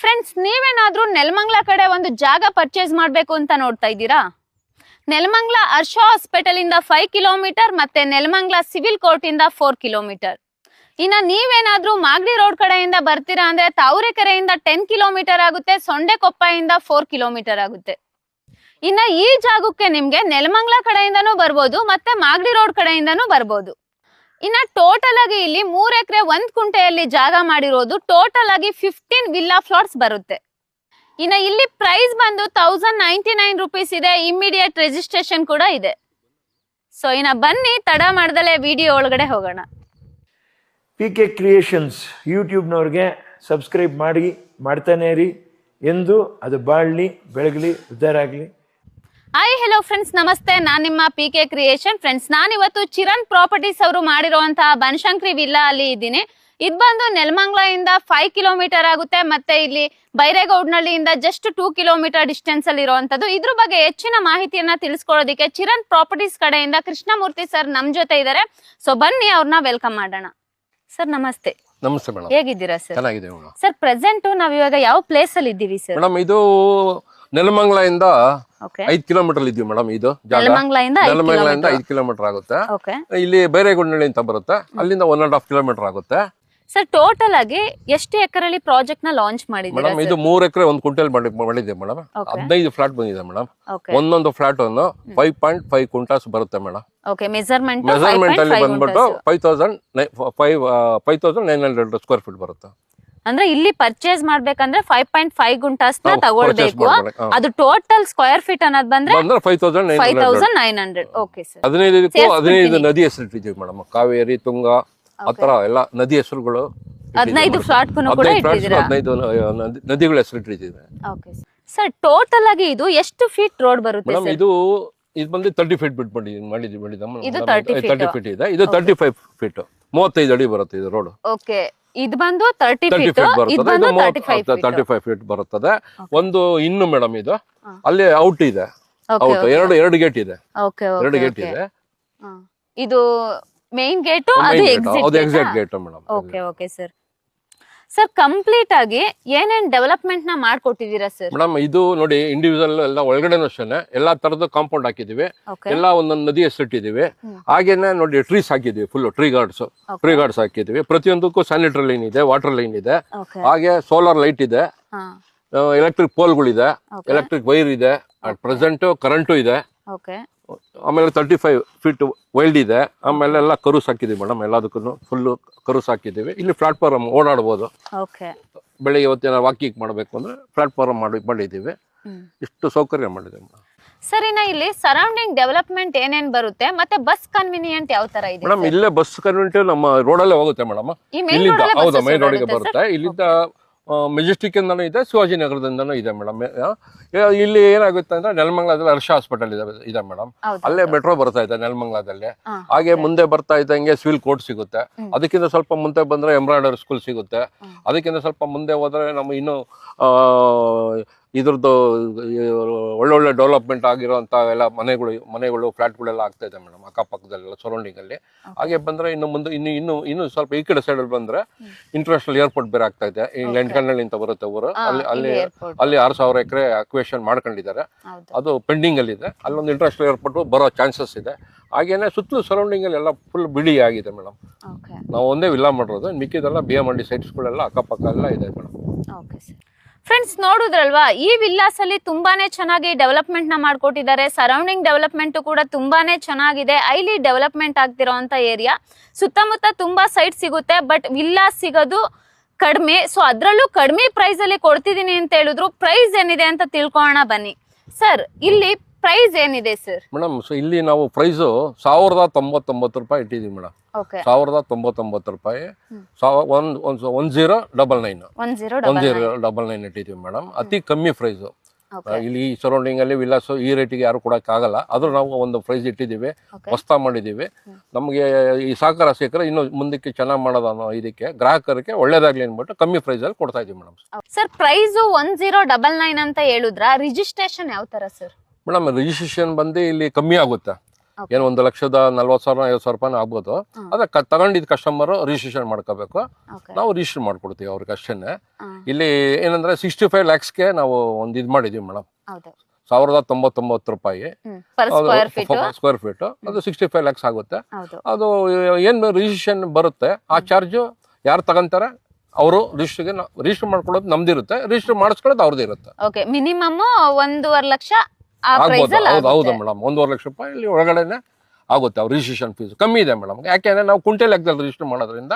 Friends ನೀವೇನಾದ್ರೂ ನೆಲಮಂಗ್ಲ ಕಡೆ ಒಂದು ಜಾಗ ಪರ್ಚೇಸ್ ಮಾಡಬೇಕು ಅಂತ ನೋಡ್ತಾ ಇದ್ದೀರಾ? ನೆಲಮಂಗ್ಲ ಹರ್ಷ ಹಾಸ್ಪಿಟಲ್ ಇಂದ ಫೈವ್ ಕಿಲೋಮೀಟರ್ ಮತ್ತೆ ನೆಲಮಂಗ್ಲ ಸಿವಿಲ್ ಕೋರ್ಟ್ ಇಂದ ಫೋರ್ ಕಿಲೋಮೀಟರ್ ಇನ್ನ ನೀವೇನಾದ್ರೂ ಮಾಗಡಿ ರೋಡ್ ಕಡೆಯಿಂದ ಬರ್ತೀರಾ ಅಂದ್ರೆ ತಾವರೆಕೆರೆಯಿಂದ ಟೆನ್ ಕಿಲೋಮೀಟರ್ ಆಗುತ್ತೆ, ಸೊಂಡೆಕೊಪ್ಪಯಿಂದ ಫೋರ್ ಕಿಲೋಮೀಟರ್ ಆಗುತ್ತೆ. ಇನ್ನ ಈ ಜಾಗಕ್ಕೆ ನಿಮ್ಗೆ ನೆಲಮಂಗ್ಲ ಕಡೆಯಿಂದನೂ ಬರ್ಬೋದು, ಮತ್ತೆ ಮಾಗಡಿ ರೋಡ್ ಕಡೆಯಿಂದನೂ ಬರ್ಬೋದು. ಇನ್ನ ಟೋಟಲ್ ಆಗಿ ಇಲ್ಲಿ ಮೂರ್ ಎಕರೆ ಒಂದ್ ಕುಂಟೆಯಲ್ಲಿ ಜಾಗ ಮಾಡಿರೋದು ಟೋಟಲ್ ಆಗಿ ಫಿಫ್ಟೀನ್ ವಿಲ್ಲಾ ಫ್ಲಾಟ್ಸ್ ಬರುತ್ತೆ. ಇನ್ನ ಇಲ್ಲಿ ಪ್ರೈಸ್ ಬಂದು ತೌಸಂಡ್ ನೈಂಟಿ ನೈನ್ ರುಪೀಸ್ ಇದೆ ಇಮಿಡಿಯೇಟ್ ರಿಜಿಸ್ಟ್ರೇಷನ್ ಕೂಡ ಇದೆ. ಸೊ ಇನ್ನ ಬನ್ನಿ, ತಡ ಮಾಡ್ದಲೆ ವಿಡಿಯೋ ಒಳಗಡೆ ಹೋಗೋಣ. ಪಿ ಕೆ ಕ್ರಿಯೇಷನ್ಸ್ ಯೂಟ್ಯೂಬ್ನವ್ರಿಗೆ ಸಬ್ಸ್ಕ್ರೈಬ್ ಮಾಡಿ, ಮಾಡ್ತಾನೆ ಇರಿ. ಎಂದು ಅದು ಬಾಳಲಿ, ಬೆಳಗಲಿ, ಉದ್ಧಾರ ಆಗಲಿ. ಹಾಯ್ ಹೆಲೋ ಫ್ರೆಂಡ್ಸ್ ನಮಸ್ತೆ ನಾನ್ ನಿಮ್ಮ ಪಿ ಕೆ ಕ್ರಿಯೇಷನ್ ಫ್ರೆಂಡ್ಸ್ ನಾನಿವತ್ತು ಚಿರಣ್ ಪ್ರಾಪರ್ಟೀಸ್ ಅವರು ಮಾಡಿರುವಂತಹ ಬನಶಂಕರಿ ವಿಲ್ಲಾ ಅಲ್ಲಿ ಇದ್ದೀನಿ. ಇದು ಬಂದು ನೆಲಮಂಗ್ಲ ಇಂದ ಫೈವ್ ಕಿಲೋಮೀಟರ್ ಆಗುತ್ತೆ. ಮತ್ತೆ ಇಲ್ಲಿ ಬೈರೇಗೌಡ್ನಳ್ಳಿಯಿಂದ ಜಸ್ಟ್ ಟೂ ಕಿಲೋಮೀಟರ್ ಡಿಸ್ಟೆನ್ಸ್ ಅಲ್ಲಿ ಇರುವಂತದ್ದು. ಇದ್ರ ಬಗ್ಗೆ ಹೆಚ್ಚಿನ ಮಾಹಿತಿಯನ್ನ ತಿಳಿಸ್ಕೊಳ್ಳೋದಿಕ್ಕೆ ಚಿರಣ್ ಪ್ರಾಪರ್ಟೀಸ್ ಕಡೆಯಿಂದ ಕೃಷ್ಣಮೂರ್ತಿ ಸರ್ ನಮ್ ಜೊತೆ ಇದ್ದಾರೆ ಸೊ ಬನ್ನಿ ಅವ್ರನ್ನ ವೆಲ್ಕಮ್ ಮಾಡೋಣ. ಸರ್ ನಮಸ್ತೆ. ನಮಸ್ತೆ ಮೇಡಮ್. ಹೇಗಿದ್ದೀರಾ ಸರ್ ಚೆನ್ನಾಗಿದೆ ಮೇಡಮ್. ಸರ್ ಪ್ರೆಸೆಂಟ್ ನಾವ್ ಇವಾಗ ಯಾವ ಪ್ಲೇಸ್ ಅಲ್ಲಿ ಇದ್ದೀವಿ ಸರ್ ಮೇಡಮ್ ಇದು ನೆಲಮಂಗ್ಲ ಓಕೆ ಐದ್ ಕಿಲೋಮೀಟರ್ ಇದೀವಿ ಮೇಡಮ್ ಇದು ಜಾಗ. ನೆಲಮಂಗ್ಲ ಇಂದ ಐದು ಕಿಲೋಮೀಟರ್ ಆಗುತ್ತೆ. ಇಲ್ಲಿ ಬೇರೆಗುಂಡಳ್ಳಿ ಅಂತ ಬರುತ್ತೆ. ಅಲ್ಲಿಂದ ಒನ್ ಅಂಡ್ ಹಾಫ್ ಕಿಲೋಮೀಟರ್ ಆಗುತ್ತೆ. ಸರ್ ಟೋಟಲ್ ಆಗಿ ಎಷ್ಟು ಎಕರೆ ಪ್ರಾಜೆಕ್ಟ್ನ ಲಾಂಚ್ ಮಾಡಿದ್ದೀರಾ ಮೇಡಮ್ ಇದು ಮೂರ್ ಎಕರೆ ಒಂದ್ ಕ್ವಿಂಟಲ್ ಮಾಡಿ ಮಾಡಿದೆ ಮೇಡಮ್. ಹದಿನೈದು ಫ್ಲಾಟ್ ಬಂದಿದೆ ಮೇಡಮ್ ಒಂದೊಂದು ಫ್ಲಾಟ್ ಒಂದು ಫೈವ್ ಪಾಯಿಂಟ್ ಫೈವ್ ಕುಂಟಾಸ್ ಬರುತ್ತೆ ಮೇಡಮ್ ಮೆಸರ್ಮೆಂಟ್ ಮೆಸರ್ಮೆಂಟ್ ಅಲ್ಲಿ ಬಂದ್ಬಿಟ್ಟು five thousand five five thousand nine hundred square feet ಬರುತ್ತೆ. ಅಂದ್ರೆ ಇಲ್ಲಿ ಪರ್ಚೇಸ್ ಮಾಡ್ಬೇಕಂದ್ರೆ ಫೈವ್ ಪಾಯಿಂಟ್ ಫೈವ್ ಗುಂಟಾಸ್ನ ತಗೊಳ್ಬೇಕು. ಅದು ಟೋಟಲ್ ಸ್ಕ್ವೇರ್ ಫೀಟ್ ಅನ್ನೋದು ಬಂದ್ರೆ five thousand nine hundred okay sir ಸೇರ್ಸ್ಬಿಡ್ತೀನಿ. ಹದಿನೈದು ನದಿ ಹೆಸರಿಟ್ಟಿದ್ದೀವಿ ಮೇಡಮ್ ಕಾವೇರಿ ತುಂಗಾ ಆತರ ಎಲ್ಲ ನದಿ ಹೆಸರುಗಳು ಹದಿನೈದು ಫ್ಲಾಟ್ ಕೂಡ ಹದಿನೈದು ಇಟ್ಟಿದ್ದೀರಾ? ಹದಿನೈದು ನದಿಗಳ ಹೆಸರಿಟ್ಟಿದ್ದೀವಿ ಓಕೆ ಸರ್ ಟೋಟಲ್ ಆಗಿ ಇದು ಎಷ್ಟು ಫೀಟ್ ರೋಡ್ ಬರುತ್ತೆ ಮೇಡಮ್ ಇದು ಇದು ಬಂದು ತರ್ಟಿ ಫೀಟ್ ಬಿಟ್ ಮಾಡಿ ಮಾಡಿದ್ವಿ ಇದು 30 feet. ತರ್ಟಿ ಫೀಟ್ ಇದೆ. ಇದು ತರ್ಟಿ ಫೈವ್ ಫೀಟ್ ಮೂವತ್ತೈದು ಅಡಿ ಬರುತ್ತೆ ಇದು ರೋಡ್ ಓಕೆ ಇದು ಬಂದು ತರ್ಟಿ ಫೀಟ್ ಬರ್ತದೆ ತರ್ಟಿ ಫೈವ್ ಫೀಟ್ ಬರುತ್ತದೆ. ಒಂದು ಇನ್ನು ಮೇಡಮ್ ಇದು. ಅಲ್ಲಿ ಔಟ್ ಇದೆ. ಔಟ್. ಎರಡು ಎರಡು ಗೇಟ್ ಇದೆ. ಎರಡು ಗೇಟ್ ಇದೆ. ಇದು ಮೇನ್ ಗೇಟ್ ಅದು exit gate madam. Okay okay sir sir complete ಆಗಿ ಏನೇನ್ ಡೆವಲಪ್ಮೆಂಟ್ನ ಮಾಡ್ಕೊಟ್ಟಿದ್ದೀರಾ ಸರ್ ಮೇಡಮ್ ಇದು ನೋಡಿ ಇಂಡಿವಿಜುವಲ್ ಎಲ್ಲ ಒಳಗಡೆನೂ ಅಷ್ಟೇ ಎಲ್ಲಾ ತರದ ಕಾಂಪೌಂಡ್ ಹಾಕಿದೀವಿ ಎಲ್ಲ ಒಂದೊಂದು ನದಿ ಹೆಸರಿಟ್ಟಿದೀವಿ. ಹಾಗೇನೆ ನೋಡಿ ಟ್ರೀಸ್ ಹಾಕಿದೀವಿ full tree guards. Tree guards ಹಾಕಿದೀವಿ ಪ್ರತಿಯೊಂದಕ್ಕೂ ಸ್ಯಾನಿಟರಿ ಲೈನ್ ಇದೆ ವಾಟರ್ ಲೈನ್ ಇದೆ. ಹಾಗೆ ಸೋಲಾರ್ ಲೈಟ್ ಇದೆ. ಎಲೆಕ್ಟ್ರಿಕ್ ಪೋಲ್ಗಳಿದೆ ಎಲೆಕ್ಟ್ರಿಕ್ ವೈರ್ ಇದೆ. ಪ್ರೆಸೆಂಟ್ ಕರೆಂಟು ಇದೆ. ಆಮೇಲೆ ತರ್ಟಿ ಫೈವ್ ಫೀಟ್ ವೈಲ್ಡ್ ಇದೆ. ಆಮೇಲೆ ಎಲ್ಲ ಕರು ಹಾಕಿದೀವಿ ಮೇಡಮ್. ಎಲ್ಲದಕ್ಕೂ ಫುಲ್ಲು ಕರು ಸಾಕಿದ್ದೀವಿ. ಇಲ್ಲಿ ಪ್ಲಾಟ್ಫಾರ್ಮ್ ಓಡಾಡ್ಬೋದು. ಓಕೆ ಬೆಳಿಗ್ಗೆ ಹೊತ್ತಿನ ವಾಕಿಂಗ್ ಮಾಡಬೇಕು ಅಂದ್ರೆ ಪ್ಲಾಟ್ಫಾರಮ್ ಮಾಡಿ ಮಾಡಿದ್ದೀವಿ. ಇಷ್ಟು ಸೌಕರ್ಯ ಮಾಡಿದೆ ಮೇಡಮ್. ಸರ್ ಇನ್ನ ಇಲ್ಲಿ ಸರೌಂಡಿಂಗ್ ಡೆವಲಪ್ಮೆಂಟ್ ಏನೇನ್ ಬರುತ್ತೆ? ಮತ್ತೆ ಬಸ್ ಕನ್ವಿನಿಯಂಟ್ ಯಾವ ತರ ಇದೆ ಮೇಡಮ್ ಇಲ್ಲೇ ಬಸ್ ಕನ್ವಿನಿಯಂಟ್ ನಮ್ಮ ರೋಡಲ್ಲೇ ಹೋಗುತ್ತೆ ಮೇಡಮ್. ಇಲ್ಲಿಂದ ಹೌದು ಮೈನ್ ರೋಡಿಗೆ ಬರುತ್ತೆ. ಇಲ್ಲಿಂದ ಮೆಜೆಸ್ಟಿಕ್ ಇಂದನೂ ಇದೆ ಶಿವಾಜಿ ನಗರದಿಂದನೂ ಇದೆ ಮೇಡಮ್. ಇಲ್ಲಿ ಏನಾಗುತ್ತೆ ಅಂದ್ರೆ ನೆಲಮಂಗ್ಲದಲ್ಲಿ ಹರ್ಷ ಹಾಸ್ಪಿಟಲ್ ಇದೆ ಇದೆ ಮೇಡಮ್. ಅಲ್ಲೇ ಮೆಟ್ರೋ ಬರ್ತಾ ಇದೆ ನೆಲ್ಮಂಗಲದಲ್ಲಿ. ಹಾಗೆ ಮುಂದೆ ಬರ್ತಾ ಇದ್ದಂಗೆ ಸಿವಿಲ್ ಕೋರ್ಟ್ ಸಿಗುತ್ತೆ. ಅದಕ್ಕಿಂತ ಸ್ವಲ್ಪ ಮುಂದೆ ಬಂದ್ರೆ ಎಂಬ್ರಾಯ್ಡರಿ ಸ್ಕೂಲ್ ಸಿಗುತ್ತೆ. ಅದಕ್ಕಿಂತ ಸ್ವಲ್ಪ ಮುಂದೆ ಹೋದ್ರೆ ನಮ್ಮ ಇನ್ನು ಆ, ಇದ್ರದ್ದು ಒಳ್ಳೊಳ್ಳೆ ಡೆವಲಪ್ಮೆಂಟ್ ಆಗಿರುವಂತ ಎಲ್ಲ ಮನೆಗಳು ಮನೆಗಳು ಫ್ಲಾಟ್ಗಳೆಲ್ಲ ಆಗ್ತಾ ಇದೆ ಮೇಡಮ್ ಅಕ್ಕಪಕ್ಕದಲ್ಲೆಲ್ಲ ಸರೌಂಡಿಂಗ್ ಅಲ್ಲಿ. ಹಾಗೆ ಬಂದ್ರೆ ಇನ್ನು ಮುಂದೆ ಇನ್ನು ಇನ್ನು ಇನ್ನು ಸ್ವಲ್ಪ ಈ ಕಡೆ ಸೈಡ್ ಅಲ್ಲಿ ಬಂದ್ರೆ ಇಂಟರ್ನ್ಯಾಷನಲ್ ಏರ್ಪೋರ್ಟ್ ಬೇರೆ ಆಗ್ತಾ ಇದೆ. ಈ ಅಂತ ಬರುತ್ತೆ ಊರು. ಅಲ್ಲಿ ಅಲ್ಲಿ ಅಲ್ಲಿ ಆರು ಸಾವಿರ ಎಕರೆ ಅಕ್ವೇಷನ್ ಮಾಡ್ಕೊಂಡಿದ್ದಾರೆ. ಅದು ಪೆಂಡಿಂಗ್ ಅಲ್ಲಿ ಇದೆ. ಅಲ್ಲೊಂದು ಇಂಟರ್ನ್ಯಾಷನಲ್ ಏರ್ಪೋರ್ಟ್ ಬರೋ ಚಾನ್ಸಸ್ ಇದೆ. ಹಾಗೇನೆ ಸುತ್ತಲೂ ಸರೌಂಡಿಂಗ್ ಅಲ್ಲಿ ಎಲ್ಲ ಫುಲ್ ಬಿಳಿ ಆಗಿದೆ ಮೇಡಮ್. ನಾವು ಒಂದೇ ವಿಲ್ಲಾ ಮಾಡಿರೋದು ಮಿಕ್ಕಿದೆಲ್ಲ ಬಿ ಎಂ ಅಂಡಿ ಸೈಟ್ಸ್ಗಳೆಲ್ಲ ಅಕ್ಕಪಕ್ಕ ಎಲ್ಲ ಇದೆ ಮೇಡಮ್. ಓಕೆ ಸರ್ ಫ್ರೆಂಡ್ಸ್ ನೋಡುದ್ರಲ್ವಾ? ಈ ವಿಲ್ಲಾಸ್ ಅಲ್ಲಿ ತುಂಬಾನೇ ಚೆನ್ನಾಗಿ ಡೆವಲಪ್ಮೆಂಟ್ನ ಮಾಡ್ಕೊಟ್ಟಿದ್ದಾರೆ. ಸರೌಂಡಿಂಗ್ ಡೆವಲಪ್ಮೆಂಟ್ ಕೂಡ ತುಂಬಾನೇ ಚೆನ್ನಾಗಿದೆ. ಐಲಿ ಡೆವಲಪ್ಮೆಂಟ್ ಆಗ್ತಿರೋಂತ ಏರಿಯಾ ಸುತ್ತಮುತ್ತ ತುಂಬಾ ಸೈಟ್ ಸಿಗುತ್ತೆ ಬಟ್ ವಿಲ್ಲಾಸ್ ಸಿಗೋದು ಕಡಿಮೆ. ಸೊ ಅದರಲ್ಲೂ ಕಡಿಮೆ ಪ್ರೈಸ್ ಅಲ್ಲಿ ಕೊಡ್ತಿದೀನಿ ಅಂತ ಹೇಳಿದ್ರು. ಪ್ರೈಸ್ ಏನಿದೆ ಅಂತ ತಿಳ್ಕೊಳ್ಳೋಣ ಬನ್ನಿ. ಸರ್ ಇಲ್ಲಿ ಪ್ರೈಸ್ ಏನಿದೆ ಸರ್ ಮೇಡಮ್ ಸೊ ಇಲ್ಲಿ ನಾವು ಪ್ರೈಸ್ ಸಾವಿರದ ತೊಂಬತ್ತೊಂಬತ್ತು ರೂಪಾಯಿ ಇಟ್ಟಿದ್ದೀವಿ ಮೇಡಮ್ ಓಕೆ ಸಾವಿರದ ತೊಂಬತ್ತೊಂಬತ್ತು ರೂಪಾಯಿ. One one zero double nine one zero one double zero double nine ಇಟ್ಟಿದ್ದೀವಿ ಮೇಡಮ್ ಅತಿ ಕಮ್ಮಿ ಪ್ರೈಸು ಇಲ್ಲಿ ಈ ಸರೌಂಡಿಂಗ್ ಅಲ್ಲಿ ವಿಲಾಸು ಈ ರೇಟಿಗೆ ಯಾರು ಕೊಡೋಕ್ಕಾಗಲ್ಲ ಆದ್ರೂ ನಾವು ಒಂದು ಪ್ರೈಸ್ ಇಟ್ಟಿದ್ದೀವಿ. ಹೊಸ್ತ ಮಾಡಿದೀವಿ ಮಾಡಿದ್ದೀವಿ ನಮಗೆ ಈ ಸಹಕಾರ ಸಿಕ್ಕರೆ ಇನ್ನು ಮುಂದಕ್ಕೆ ಚೆನ್ನಾಗಿ ಮಾಡೋದು ಅನ್ನೋ ಇದಕ್ಕೆ ಗ್ರಾಹಕರಿಗೆ ಒಳ್ಳೇದಾಗ್ಲಿ ಅಂದ್ಬಿಟ್ಟು ಕಮ್ಮಿ ಪ್ರೈಸಲ್ಲಿ ಕೊಡ್ತಾ ಇದೀವಿ madam sir price one zero double nine ಅಂತ ಹೇಳಿದ್ರ? ರಿಜಿಸ್ಟ್ರೇಷನ್ ಯಾವ ತರ ಸರ್ ಮೇಡಮ್ ರಿಜಿಸ್ಟ್ರೇಷನ್ ಬಂದು ಇಲ್ಲಿ ಕಮ್ಮಿ ಆಗುತ್ತೆ. ಏನು ಒಂದು ಲಕ್ಷದ ನಲ್ವತ್ತು ಸಾವಿರ ಐವತ್ತು ಸಾವಿರ ರೂಪಾಯಿ ಆಗ್ಬೋದು. ಅದ ತಗೊಂಡಿದ್ದ ಕಸ್ಟಮರ್ ರಿಜಿಸ್ಟ್ರೇಷನ್ ಮಾಡ್ಕೋಬೇಕು. ನಾವು ರಿಜಿಸ್ಟರ್ ಮಾಡ್ಕೊಡ್ತೀವಿ ಅವ್ರಿಗೆ ಅಷ್ಟೇ ಇಲ್ಲಿ ಏನಂದ್ರೆ ಸಿಕ್ಸ್ಟಿ ಫೈವ್ ಲ್ಯಾಕ್ಸ್ಗೆ ನಾವು ಒಂದು ಇದು ಮಾಡಿದೀವಿ ಮೇಡಮ್. ಸಾವಿರದ ತೊಂಬತ್ತೊಂಬತ್ತು ರೂಪಾಯಿ. ಸ್ಕ್ವೇರ್ ಫೀಟ್ ಅದು ಸಿಕ್ಸ್ಟಿ ಫೈವ್ ಲ್ಯಾಕ್ಸ್ ಆಗುತ್ತೆ. ಅದು ಏನು ರಿಜಿಸ್ಟ್ರೇಷನ್ ಬರುತ್ತೆ ಆ ಚಾರ್ಜು ಯಾರು ತಗೊಂತಾರೆ ಅವರು ರಿಜಿಸ್ಟ್ರಿಗೆ ರಿಜಿಸ್ಟರ್ ಮಾಡ್ಕೊಳ್ಳೋದು ನಮ್ದಿರುತ್ತೆ. ರಿಜಿಸ್ಟರ್ ಮಾಡಿಸ್ಕೊಳ್ಳೋದು ಅವ್ರದ್ದು ಇರುತ್ತೆ ಓಕೆ ಮಿನಿಮಮ್ ಒಂದೂವರೆ ಲಕ್ಷ ಆಗ್ಬೋದು. ಹೌದು ಹೌದು. ಮೇಡಮ್. ಒಂದೂವರೆ ಲಕ್ಷ ರೂಪಾಯಿ ಇಲ್ಲಿ ಒಳಗಡೆನೆ ಆಗುತ್ತೆ. ಅವ್ರ ರಿಜಿಸ್ಟ್ರೇಷನ್ ಫೀಸ್ ಕಮ್ಮಿ ಇದೆ ಮೇಡಮ್. ಯಾಕೆಂದ್ರೆ ನಾವು ಕುಂಟೆ ಲೆಕ್ಕದಲ್ಲಿ ರಿಜಿಸ್ಟರ್ ಮಾಡೋದ್ರಿಂದ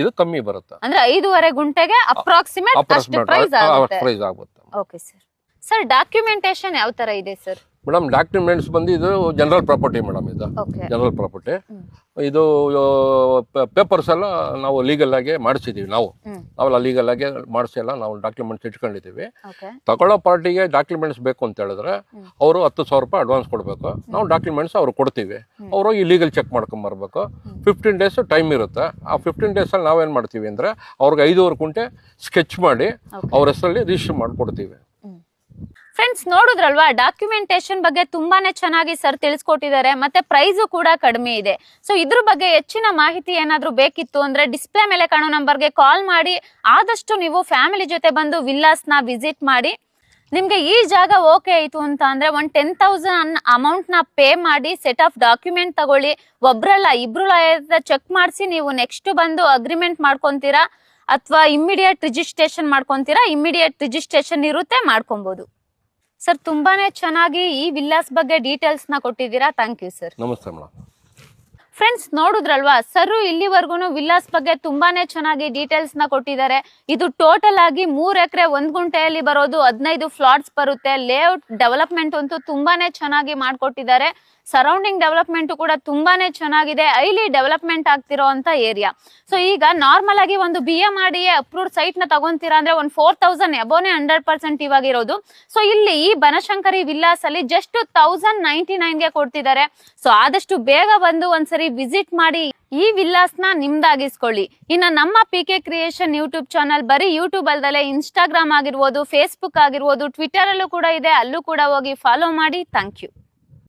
ಇದು ಕಮ್ಮಿ ಬರುತ್ತೆ. ಅಂದ್ರೆ ಐದೂವರೆ ಗುಂಟೆಗೆ ಅಪ್ರಾಕ್ಸಿಮೇಟ್ ಅಷ್ಟು ಪ್ರೈಸ್ ಆಗುತ್ತೆ. ಪ್ರೈಸ್ ಆಗುತ್ತೆ. ಓಕೆ ಸರ್ ಸರ್ ಡಾಕ್ಯುಮೆಂಟೇಶನ್ ಯಾವ ತರ ಇದೆ ಸರ್ ಮೇಡಮ್ ಡಾಕ್ಯುಮೆಂಟ್ಸ್ ಬಂದು ಇದು. ಜನರಲ್ ಪ್ರಾಪರ್ಟಿ ಮೇಡಮ್ ಇದು ಜನರಲ್ ಪ್ರಾಪರ್ಟಿ ಇದು ಪೇಪರ್ಸ್ ಎಲ್ಲ ನಾವು ಲೀಗಲ್ ಆಗಿ ಮಾಡಿಸಿದೀವಿ ನಾವು. ಹ್ಮ್. ನಾವೆಲ್ಲ ಲೀಗಲ್ ಆಗಿ ಮಾಡಿಸಿ ಎಲ್ಲ ನಾವು ಡಾಕ್ಯುಮೆಂಟ್ಸ್ ಇಟ್ಕೊಂಡಿದ್ದೀವಿ ಓಕೆ ತಗೊಳ್ಳೋ ಪಾರ್ಟಿಗೆ ಡಾಕ್ಯುಮೆಂಟ್ಸ್ ಬೇಕು ಅಂತ ಹೇಳಿದ್ರೆ ಅವರು ಹತ್ತು ಸಾವಿರ ರೂಪಾಯಿ ಅಡ್ವಾನ್ಸ್ ಕೊಡಬೇಕು. ನಾವು ಡಾಕ್ಯುಮೆಂಟ್ಸ್ ಅವ್ರು ಕೊಡ್ತೀವಿ. ಅವರು ಈ ಲೀಗಲ್ ಚೆಕ್ ಮಾಡ್ಕೊಂಬರ್ಬೇಕು ಫಿಫ್ಟೀನ್ ಡೇಸ್ ಟೈಮ್ ಇರುತ್ತೆ. ಆ ಫಿಫ್ಟೀನ್ ಡೇಸಲ್ಲಿ ನಾವೇನು ಮಾಡ್ತೀವಿ ಅಂದರೆ ಅವ್ರಿಗೆ ಐದೂವರೆ ಕುಂಟೆ ಸ್ಕೆಚ್ ಮಾಡಿ. ಅವ್ರ ಹೆಸರಲ್ಲಿ ರಿಜಿಸ್ಟರ್ ಮಾಡಿಕೊಡ್ತೀವಿ. ಫ್ರೆಂಡ್ಸ್ ನೋಡಿದ್ರಲ್ವಾ? ಡಾಕ್ಯುಮೆಂಟೇಶನ್ ಬಗ್ಗೆ ತುಂಬಾನೇ ಚೆನ್ನಾಗಿ ಸರ್ ತಿಳಿಸ್ಕೊಟ್ಟಿದ್ದಾರೆ, ಮತ್ತೆ ಪ್ರೈಸು ಕೂಡ ಕಡಿಮೆ ಇದೆ. ಸೊ ಇದ್ರ ಬಗ್ಗೆ ಹೆಚ್ಚಿನ ಮಾಹಿತಿ ಏನಾದರೂ ಬೇಕಿತ್ತು ಅಂದ್ರೆ ಡಿಸ್ಪ್ಲೇ ಮೇಲೆ ಕಾಣೋ ನಂಬರ್ಗೆ ಕಾಲ್ ಮಾಡಿ. ಆದಷ್ಟು ನೀವು ಫ್ಯಾಮಿಲಿ ಜೊತೆ ಬಂದು ವಿಲ್ಲಾಸ್ನ ವಿಸಿಟ್ ಮಾಡಿ. ನಿಮಗೆ ಈ ಜಾಗ ಓಕೆ ಆಯ್ತು ಅಂತ ಅಂದರೆ ಒಂದು ಟೆನ್ ತೌಸಂಡ್ ಅಮೌಂಟ್ನ ಪೇ ಮಾಡಿ ಸೆಟ್ ಆಫ್ ಡಾಕ್ಯುಮೆಂಟ್ ತಗೊಳ್ಳಿ. ಒಬ್ರಲ್ಲ ಇಬ್ರು ಚೆಕ್ ಮಾಡಿಸಿ ನೀವು ನೆಕ್ಸ್ಟ್ ಬಂದು ಅಗ್ರಿಮೆಂಟ್ ಮಾಡ್ಕೊಂತೀರಾ? ಅಥವಾ ಇಮ್ಮಿಡಿಯೇಟ್ ರಿಜಿಸ್ಟ್ರೇಷನ್ ಮಾಡ್ಕೊಂತೀರಾ? ಇಮ್ಮಿಡಿಯೇಟ್ ರಿಜಿಸ್ಟ್ರೇಷನ್ ಇರುತ್ತೆ ಮಾಡ್ಕೊಬಹುದು ಸರ್ ತುಂಬಾನೇ ಚೆನ್ನಾಗಿ ಈ ವಿಲ್ಲಾಸ್ ಬಗ್ಗೆ ಡೀಟೇಲ್ಸ್ನ ಕೊಟ್ಟಿದ್ದೀರಾ? ಥ್ಯಾಂಕ್ ಯು ಸರ್ ನಮಸ್ತೆ ಮೇಡಮ್ ಫ್ರೆಂಡ್ಸ್ ನೋಡಿದ್ರಲ್ವಾ? ಸರ್ ಇಲ್ಲಿವರೆಗೂ ವಿಲ್ಲಾಸ್ ಬಗ್ಗೆ ತುಂಬಾನೇ ಚೆನ್ನಾಗಿ ಡೀಟೇಲ್ಸ್ನ ಕೊಟ್ಟಿದ್ದಾರೆ. ಇದು ಟೋಟಲ್ ಆಗಿ ಮೂರ್ ಎಕರೆ ಒಂದ್ ಗುಂಟೆಯಲ್ಲಿ ಬರೋದು ಹದಿನೈದು ಫ್ಲಾಟ್ಸ್ ಬರುತ್ತೆ. ಲೇಔಟ್ ಡೆವಲಪ್ಮೆಂಟ್ ಅಂತೂ ತುಂಬಾನೇ ಚೆನ್ನಾಗಿ ಮಾಡ್ಕೊಟ್ಟಿದ್ದಾರೆ. ಸರೌಂಡಿಂಗ್ ಡೆವಲಪ್ಮೆಂಟ್ ಕೂಡ ತುಂಬಾನೇ ಚೆನ್ನಾಗಿದೆ. ಐಲಿ ಡೆವಲಪ್ಮೆಂಟ್ ಆಗ್ತಿರೋ ಅಂತ ಏರಿಯಾ ಸೊ ಈಗ ನಾರ್ಮಲ್ ಆಗಿ ಒಂದು ಬಿ ಎ ಮಾಡಿ ಅಪ್ರೂವ್ಡ್ ಸೈಟ್ನ ತಗೊಂತೀರಾ ಅಂದ್ರೆ ಒಂದು ಫೋರ್ ತೌಸಂಡ್ ಅಬೋನೆ ಹಂಡ್ರೆಡ್ ಪರ್ಸೆಂಟ್ ಇವಾಗ ಇರೋದು ಸೊ ಇಲ್ಲಿ ಈ ಬನಶಂಕರಿ ವಿಲ್ಲಾಸಲ್ಲಿ ಜಸ್ಟ್ ತೌಸಂಡ್ ನೈಂಟಿ ಗೆ ಕೊಡ್ತಿದ್ದಾರೆ. ಸೊ ಆದಷ್ಟು ಬೇಗ ಬಂದು ಒಂದ್ಸರಿ ವಿಸಿಟ್ ಮಾಡಿ ಈ ವಿಲ್ಲಾಸ್ನ ನಿಮ್ದಾಗಿಸ್ಕೊಳ್ಳಿ. ಇನ್ನ ನಮ್ಮ P K creation YouTube channel ಬರೀ ಯೂಟ್ಯೂಬ್ ಅಲ್ದಲೆ ಇನ್ಸ್ಟಾಗ್ರಾಮ್ ಆಗಿರ್ಬೋದು ಫೇಸ್ಬುಕ್ ಆಗಿರ್ಬೋದು ಟ್ವಿಟರ್ ಅಲ್ಲೂ ಕೂಡ ಇದೆ. ಅಲ್ಲೂ ಕೂಡ ಹೋಗಿ ಫಾಲೋ ಮಾಡಿ. Thank you